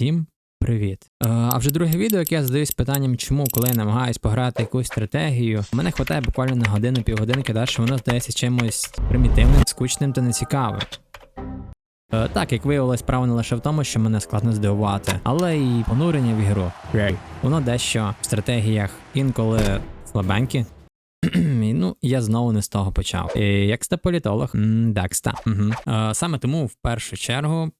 Всім привіт! Е, а вже друге відео, яке я задаюсь питанням, чому, коли я намагаюсь пограти якусь стратегію, мене хватає буквально на годину півгодинки, далі воно здається чимось примітивним, скучним та нецікавим. Е, так, як виявилось, справа не лише в тому, що мене складно здивувати, але і понурення в ігру. Воно дещо в стратегіях інколи слабенькі. Ну, я знову не з того почав. І, як ста політолог, м, так ста. Угу. Е, саме тому в першу чергу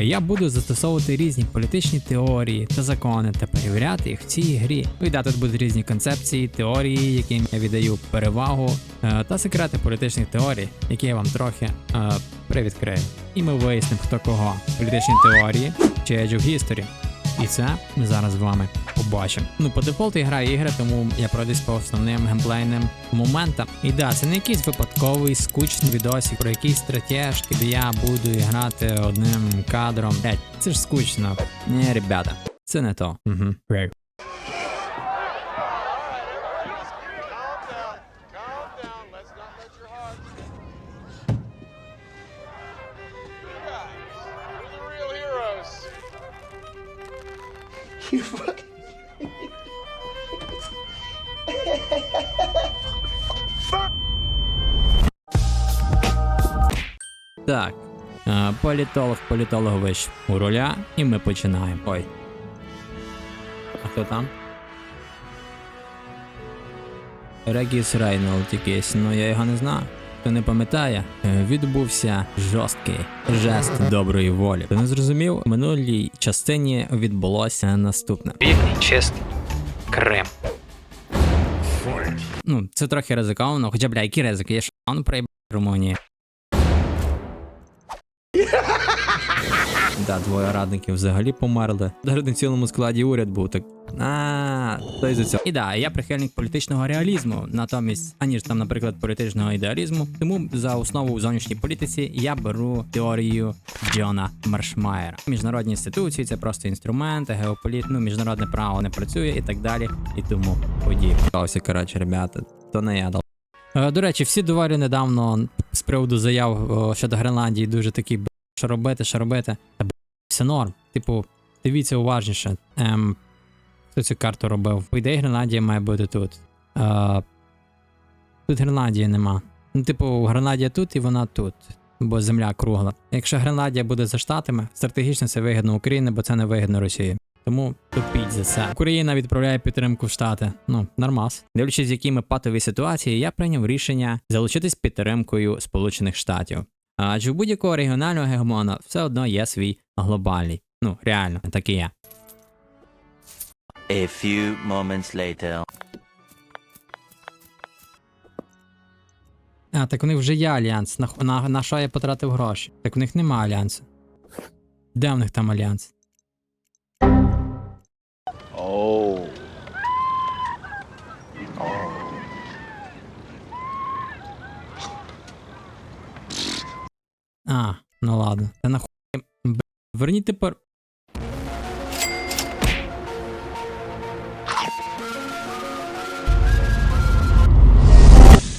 Я буду застосовувати різні політичні теорії та закони та перевіряти їх в цій грі. Ну тут будуть різні концепції, теорії, яким я віддаю перевагу, е, та секрети політичних теорій, які я вам трохи е, привідкрию. І ми вияснимо, хто кого політичні теорії чи Age of History. І це ми зараз з вами побачимо. Ну, по дефолту я граю ігри, тому я пройдусь по основним геймплейним моментам. І да, це не якийсь випадковий скучний відосик про якісь стратежки, де я буду грати одним кадром. Блять, це ж скучно. Ні, ребята, це не то. Угу. You fucking. Так. Політолог, політологович у руля, і ми починаємо. Ой. А хто там? Регіс Рейнолд якийсь, ну я його не знаю. Хто не пам'ятає, е, відбувся жорсткий жест доброї волі. Ти не зрозумів? В минулій частині відбулося наступне. Вільний, чистий Крим. Ну, це трохи ризиковано, хоча, бля, які ризики? Я ж он проїбав Румунії. Да, двоє радників взагалі померли. Навіть на цілому складі уряд був так. А, то за цього. І да, я прихильник політичного реалізму, натомість, аніж там, наприклад, політичного ідеалізму. Тому за основу у зовнішній політиці я беру теорію Джона Маршмаєра. Міжнародні інституції це просто інструменти, геополіт, ну, міжнародне право не працює і так далі, і тому подібне. Ось, коротше, ребята, то не я дал. Е, До речі, всі доволі недавно з приводу заяв щодо Гренландії дуже такі «Б**, що робити, що робити. Та б**, все норм. Типу, дивіться уважніше. Ем, хто цю карту робив? По ідеї, Гренландія має бути тут. Е, тут Гренландії нема. Ну, типу, Гренландія тут і вона тут. Бо земля кругла. Якщо Гренландія буде за штатами, стратегічно це вигідно Україні, бо це не вигідно Росії. Тому топіть за це. Україна відправляє підтримку в Штати. Ну, нормас. Дивлячись, з якими патові ситуації, я прийняв рішення залучитись підтримкою Сполучених Штатів. Адже в будь-якого регіонального гегемона все одно є свій глобальний. Ну, реально, так і є. A few moments later. А, так у них вже є альянс. На, на, на що я потратив гроші? Так у них нема альянсу. Де у них там альянс? А, ну ладно. Та нахуй. Верніть тепер.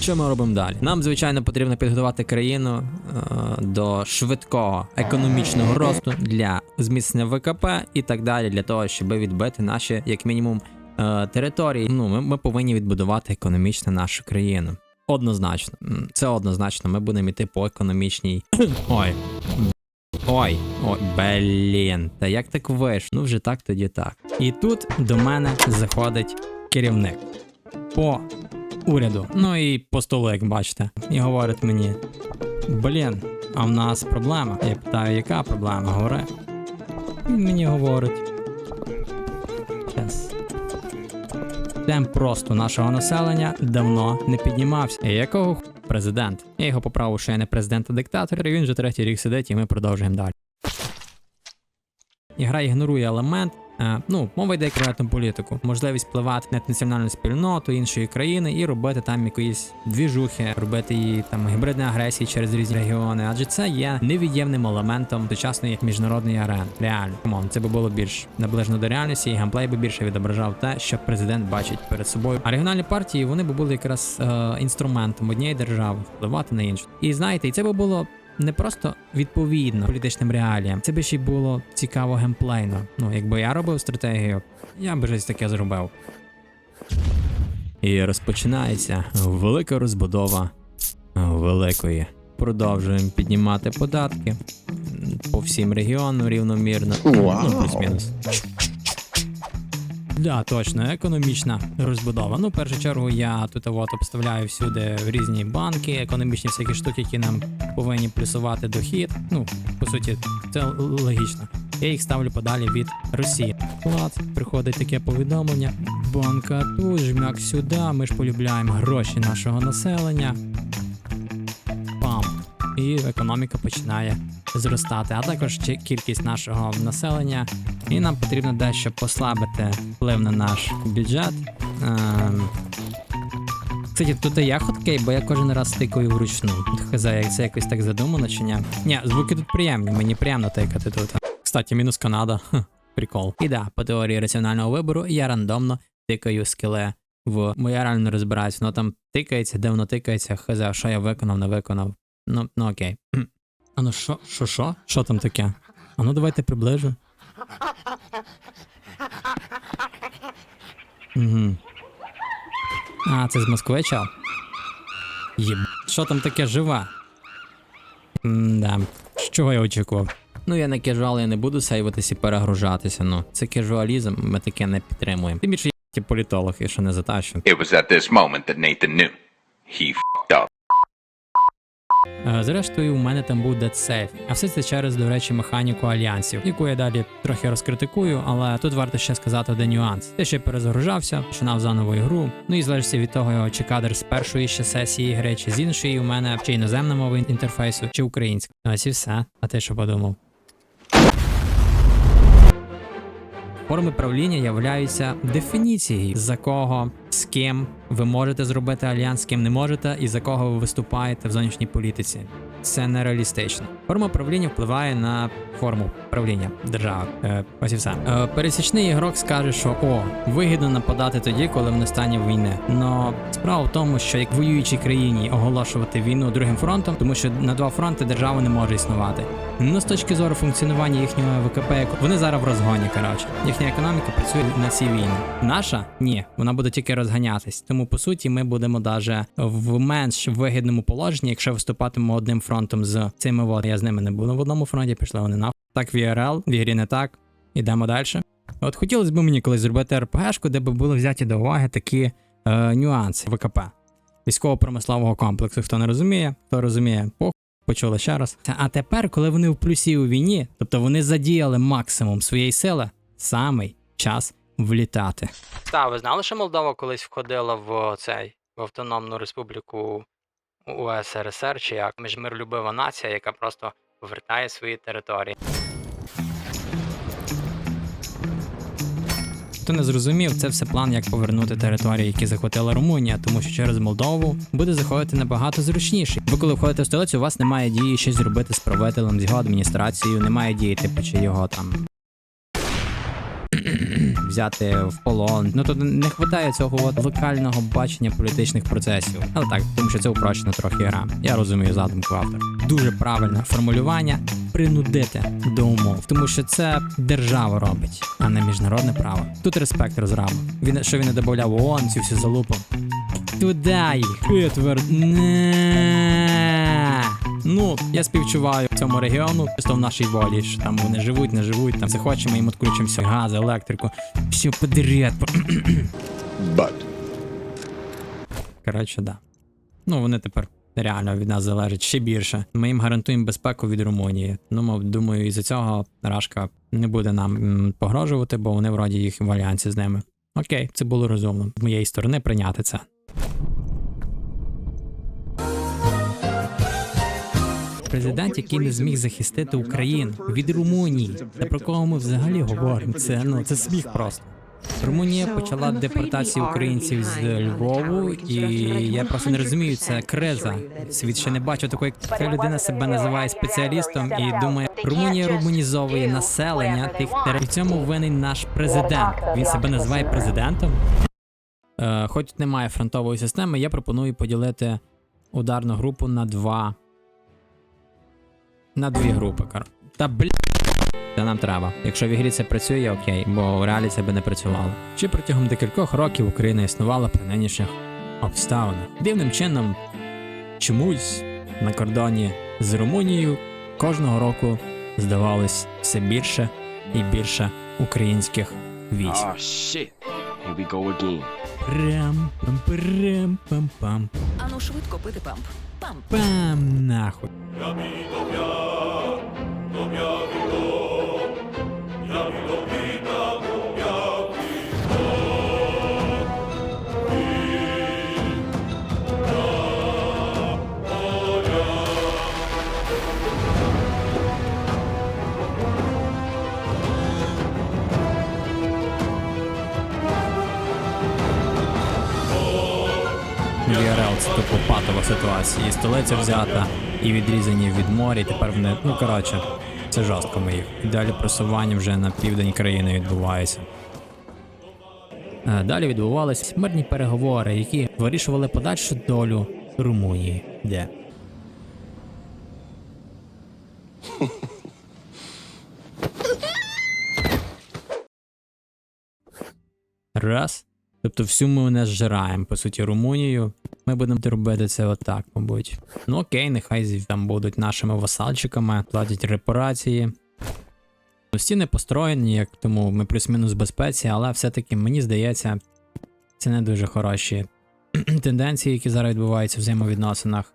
Що ми робимо далі? Нам, звичайно, потрібно підготувати країну е, до швидкого економічного росту для зміцнення ВКП і так далі, для того, щоб відбити наші, як мінімум, е, території. Ну, ми, ми повинні відбудувати економічно нашу країну. Однозначно, це однозначно. Ми будемо йти по економічній. Ой. Ой, ой, блін. Та як так вийшло? Ну вже так, тоді так. І тут до мене заходить керівник по уряду. Ну і по столу, як бачите, і говорить мені: блін, а в нас проблема. Я питаю, яка проблема? Говори. Він мені говорить. Щас. Темп просто нашого населення давно не піднімався. І якого ху- президент? Я його поправив, що я не президент а диктатор, і він вже третій рік сидить, і ми продовжуємо далі. Ігра ігнорує елемент. Е, ну, мова йде про політику, можливість впливати на національну спільноту іншої країни і робити там якоїсь двіжухи, робити її там гібридні агресії через різні регіони, адже це є невід'ємним елементом сучасної міжнародної арени. Реально, Камон, це би було більш наближено до реальності, і геймплей би більше відображав те, що президент бачить перед собою. А регіональні партії вони би були якраз е, інструментом однієї держави впливати на іншу. І знаєте, і це би було не просто відповідно політичним реаліям, це би ще й було цікаво геймплейно. Ну, якби я робив стратегію, я би щось таке зробив. І розпочинається велика розбудова великої. Продовжуємо піднімати податки по всім регіонам рівномірно. Ну, плюс-мінус. Да, точно, економічна розбудова. Ну, в першу чергу, я тут от обставляю всюди різні банки, економічні всякі штуки, які нам повинні плюсувати дохід. Ну, по суті, це логічно. Я їх ставлю подалі від Росії. Клац, приходить таке повідомлення. Банка тут, жмяк сюди. Ми ж полюбляємо гроші нашого населення. Пам. І економіка починає зростати, а також кількість нашого населення. І нам потрібно дещо послабити вплив на наш бюджет. Ем... Кстати, тут і я хоткей, бо я кожен раз тикаю вручну. Це якось так задумано чи ні? Ні, звуки тут приємні, мені приємно тикати тут. Кстати, мінус Канада. Хм, прикол. І да, по теорії раціонального вибору я рандомно тикаю скіле в. Бо я реально не розбираюся, воно там тикається, де воно тикається, хз, що я виконав, не виконав. Ну, ну окей. А ну що, що, що? Що там таке? А ну давайте приближу. Угу. А, це з Москвича? Єб. Що там таке живе? Да. З чого я очікував? Ну, я на кежуал я не буду сейвитись і перегружатися, ну. Це кежуалізм, ми таке не підтримуємо. Тим більше я політолог, і що не затащу. It was at this moment that Nathan knew. He f***ed up. Е, Зрештою, у мене там був Safe. А все це через, до речі, механіку альянсів, яку я далі трохи розкритикую, але тут варто ще сказати один нюанс. Я перезагружався, починав заново ігру. Ну і залежить від того, чи кадр з першої ще сесії гри, чи з іншої у мене, чи іноземна мова інтерфейсу, чи українська. Ось і все. А ти що подумав? Форми правління являються дефініцією, за кого, з ким ви можете зробити альянс, з ким не можете, і за кого ви виступаєте в зовнішній політиці. Це нереалістично. Форма правління впливає на форму правління держави. Е, ось і все. Е, пересічний ігрок скаже, що о, вигідно нападати тоді, коли в не стані війни. Но справа в тому, що як воюючій країні оголошувати війну другим фронтом, тому що на два фронти держава не може існувати. Ну, з точки зору функціонування їхнього ВКП, вони зараз в розгоні. Коротше, їхня економіка працює на цій війні. Наша ні, вона буде тільки розганятись. Тому по суті, ми будемо даже в менш вигідному положенні, якщо виступатимемо одним фронтом з цими вот. Я з ними не буду в одному фронті, пішли вони нахуй. Так в в ігрі не так. Ідемо далі. От хотілося б мені колись зробити РПГшку, де б були взяті до уваги такі е, нюанси ВКП військово-промислового комплексу. Хто не розуміє, хто розуміє, похуй. Почули ще раз. А тепер, коли вони в плюсі у війні, тобто вони задіяли максимум своєї сили, самий час влітати. Та ви знали, що Молдова колись входила в цей в Автономну Республіку УСРСР, чи як міжмирлюбива нація, яка просто повертає свої території. Хто не зрозумів, це все план, як повернути території, які захватила Румунія, тому що через Молдову буде заходити набагато зручніше. Ви коли входите в столицю, у вас немає дії щось зробити з правителем, з його адміністрацією, немає дії, типу, чи його там. Взяти в полон. Ну тут не вистачає цього от локального бачення політичних процесів. Але так, тому що це упрощена трохи гра. Я розумію задумку автора. Дуже правильне формулювання принудити до умов, тому що це держава робить, а не міжнародне право. Тут респект розрабу. Він що він не додавав ООН, цю всю залупу. Туди їх. Не. Ну, я співчуваю цьому регіону, просто в нашій волі, що там вони живуть, не живуть, там захочемо, їм відключимо газ, електрику, все подряд. But Коротше, да. Ну, вони тепер реально від нас залежать ще більше. Ми їм гарантуємо безпеку від Румунії. Ну, думаю, із-за цього Рашка не буде нам погрожувати, бо вони вроді їх в альянсі з ними. Окей, це було розумно з моєї сторони прийняти це. Президент, який не зміг захистити Україну від Румунії, та про кого ми взагалі говоримо? Це ну це сміх просто. Румунія почала депортацію українців з Львову, і я просто не розумію, це криза. Світ ще не бачив такої Ця людина себе називає спеціалістом і думає, Румунія румунізовує населення тих територій. В цьому винен наш президент. Він себе називає президентом. Е, хоч тут немає фронтової системи, я пропоную поділити ударну групу на два на дві групи. Та бля. Це нам треба. Якщо в ігрі це працює, окей, бо в реалі це би не працювало. Чи протягом декількох років Україна існувала при нинішніх обставинах. Дивним чином, чомусь на кордоні з Румунією кожного року здавалось все більше і більше українських військ. Oh shit. Here we go again. Прям пам прям пам пам Ану швидко пити памп. Памп. пам нахуй. VRL це тупо патова ситуація. І столиця взята, і відрізані від моря, і тепер вони. Ну коротше, це жорстко ми їх. І далі просування вже на південь країни відбувається. Е, Далі відбувалися мирні переговори, які вирішували подальшу долю Румунії. Де? Раз. Тобто всю ми не зжираємо, по суті, Румунію. Ми будемо робити це отак, мабуть. Ну окей, нехай там будуть нашими васальчиками, платять репарації. Ну, стіни построєні, як тому ми плюс-мінус безпеці, але все-таки мені здається, це не дуже хороші тенденції, які зараз відбуваються в взаємовідносинах.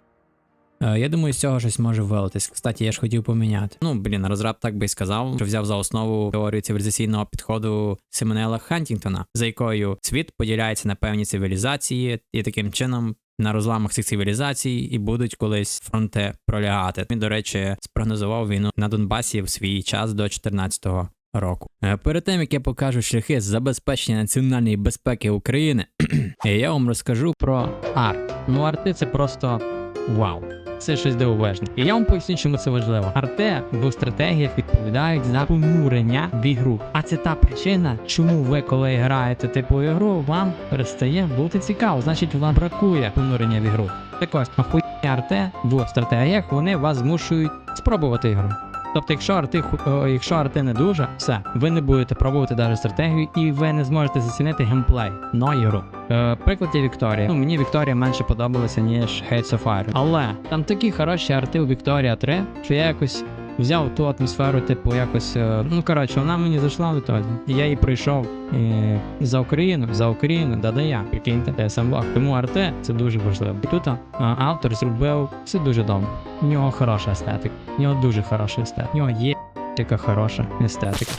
Е, Я думаю, з цього щось може вилитись. Кстати, я ж хотів поміняти. Ну, блін, розраб так би й сказав, що взяв за основу теорію цивілізаційного підходу Семенела Хантінгтона, за якою світ поділяється на певні цивілізації, і таким чином на розламах цих цивілізацій і будуть колись фронти пролягати. Він, до речі, спрогнозував війну на Донбасі в свій час до 14-го року. Е, Перед тим як я покажу шляхи забезпечення національної безпеки України, я вам розкажу про арт. Ну, арти це просто вау. Це щось дивовижне. І я вам поясню, чому це важливо. Арте в стратегіях відповідають за понурення в ігру. А це та причина, чому ви, коли граєте типу ігру, вам перестає бути цікаво. Значить, вам бракує понурення в ігру. Так ось, ахуєння арте в стратегіях вони вас змушують спробувати ігру. Тобто, якщо арти, якщо арти не дуже, все, ви не будете пробувати даже стратегію, і ви не зможете зацінити геймплей, но ігру. Е, приклад є Вікторія. Ну, мені Вікторія менше подобалася, ніж Heads of Iron. Але там такі хороші арти у Вікторія 3, що я якось взяв ту атмосферу, типу, якось. е, ну коротше, вона мені зайшла в ітоді. І я її пройшов е, за Україну, за Україну, да да я. Прикиньте, я сам блог. Тому арте це дуже важливо. І тут а, автор зробив все дуже добре. У нього хороша естетика. У нього дуже хороша естетика. У нього є така хороша естетика.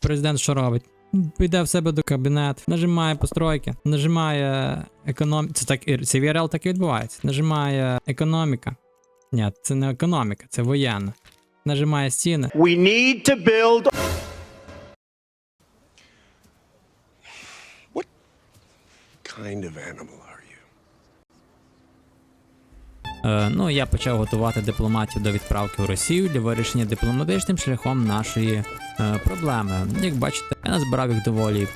Президент що робить? Піде в себе до кабінет, нажимає постройки, нажимає економіка. Це так і- це VRL так і відбувається. Нажимає економіка. Ні, це не економіка, це воєнна. Нажимає стіни. We need to build kind of animal are you? Е, ну, я почав готувати дипломатів до відправки в Росію для вирішення дипломатичним шляхом нашої е, проблеми. Як бачите, я назбирав їх доволі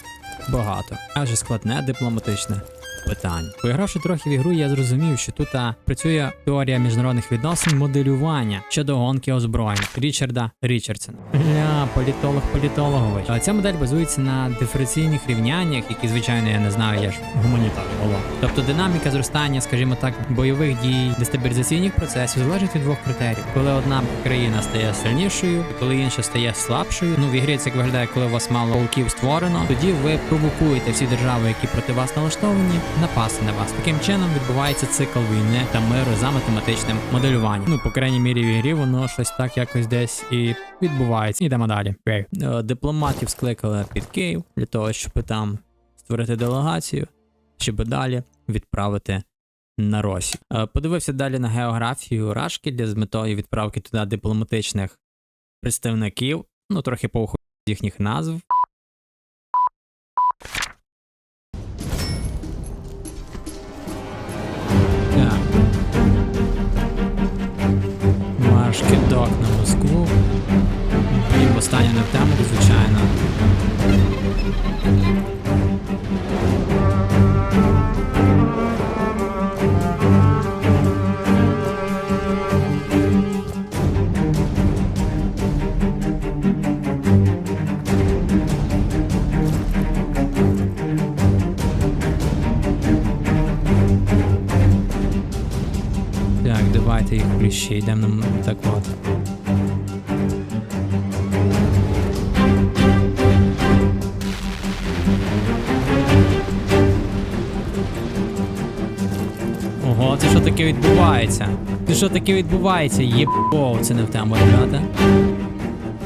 багато. Аже складне дипломатичне питання. Поігравши трохи в ігру, я зрозумів, що тут працює теорія міжнародних відносин моделювання щодо гонки озброєнь Річарда Річардсона. Ля, політолог політологович. Ця модель базується на диференційних рівняннях, які, звичайно, я не знаю, я ж гуманітар голова. Тобто динаміка зростання, скажімо так, бойових дій, дестабілізаційних процесів залежить від двох критеріїв. Коли одна країна стає сильнішою, і коли інша стає слабшою. Ну в ігрі це виглядає, коли у вас мало полків створено, тоді ви провокуєте всі держави, які проти вас налаштовані, напасти на вас. Таким чином відбувається цикл війни та миру за математичним моделюванням. Ну, по крайній мірі, в ігрі воно щось так якось десь і відбувається. Ідемо далі. Окей. Е, Дипломатів скликали під Київ для того, щоб там створити делегацію, щоб далі відправити на Росію. Е, Подивився далі на географію Рашки для з метою відправки туди дипломатичних представників. Ну, трохи поуху їхніх назв. Ще йдемо нам так от. Ого, це що таке відбувається? Це що таке відбувається? Єбо, це не в тему, ребята.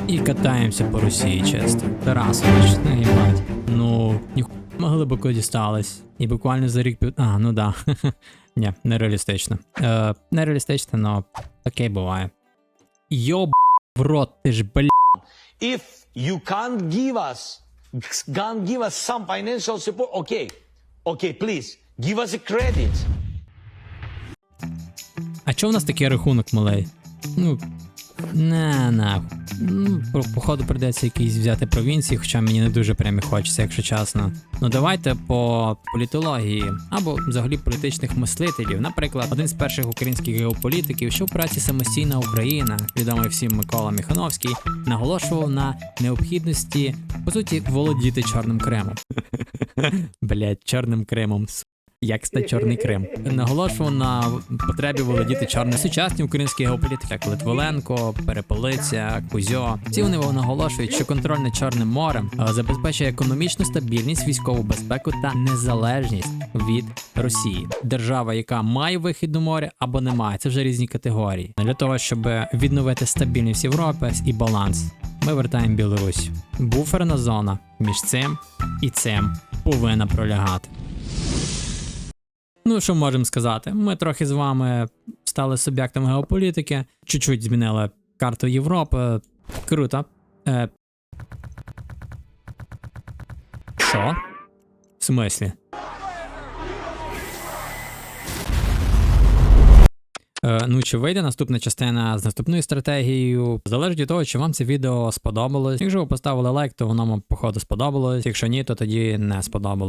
І катаємося по Росії, чесно. Тарасович, ну їбать. Ну, ніхуя ми глибоко дістались. І буквально за рік пів. А, ну да. Ні, нереалістично. Е, нереалістично, но таке буває. Йоб в рот, ти ж бля. if you can't give us can't give us some financial support okay okay please give us a credit А чого в нас такий рахунок малий? Ну, не, на. Ну, походу придеться якийсь взяти провінції, хоча мені не дуже прям і хочеться, якщо чесно. Ну давайте по політології або взагалі політичних мислителів. Наприклад, один з перших українських геополітиків, що в праці самостійна Україна, відомий всім Микола Міхановський, наголошував на необхідності, по суті, володіти Чорним Кримом. Блять, Чорним Кримом. Як стати Чорний Крим? Наголошував на потребі володіти чорним. Сучасні українські геополітики, як Литволенко, Переполиця, Кузьо. Всі вони наголошують, що контроль над Чорним морем е, забезпечує економічну стабільність, військову безпеку та незалежність від Росії. Держава, яка має вихід до моря або не має, це вже різні категорії. Для того, щоб відновити стабільність Європи і баланс, ми вертаємо Білорусь. Буферна зона між цим і цим повинна пролягати. Ну, що можемо сказати? Ми трохи з вами стали суб'єктом геополітики, чуть-чуть змінили карту Європи. Круто. Е... Що? В смислі? Е, ну, чи вийде наступна частина з наступною стратегією? Залежить від того, чи вам це відео сподобалось. Якщо ви поставили лайк, то воно вам походу сподобалось. Якщо ні, то тоді не сподобалось.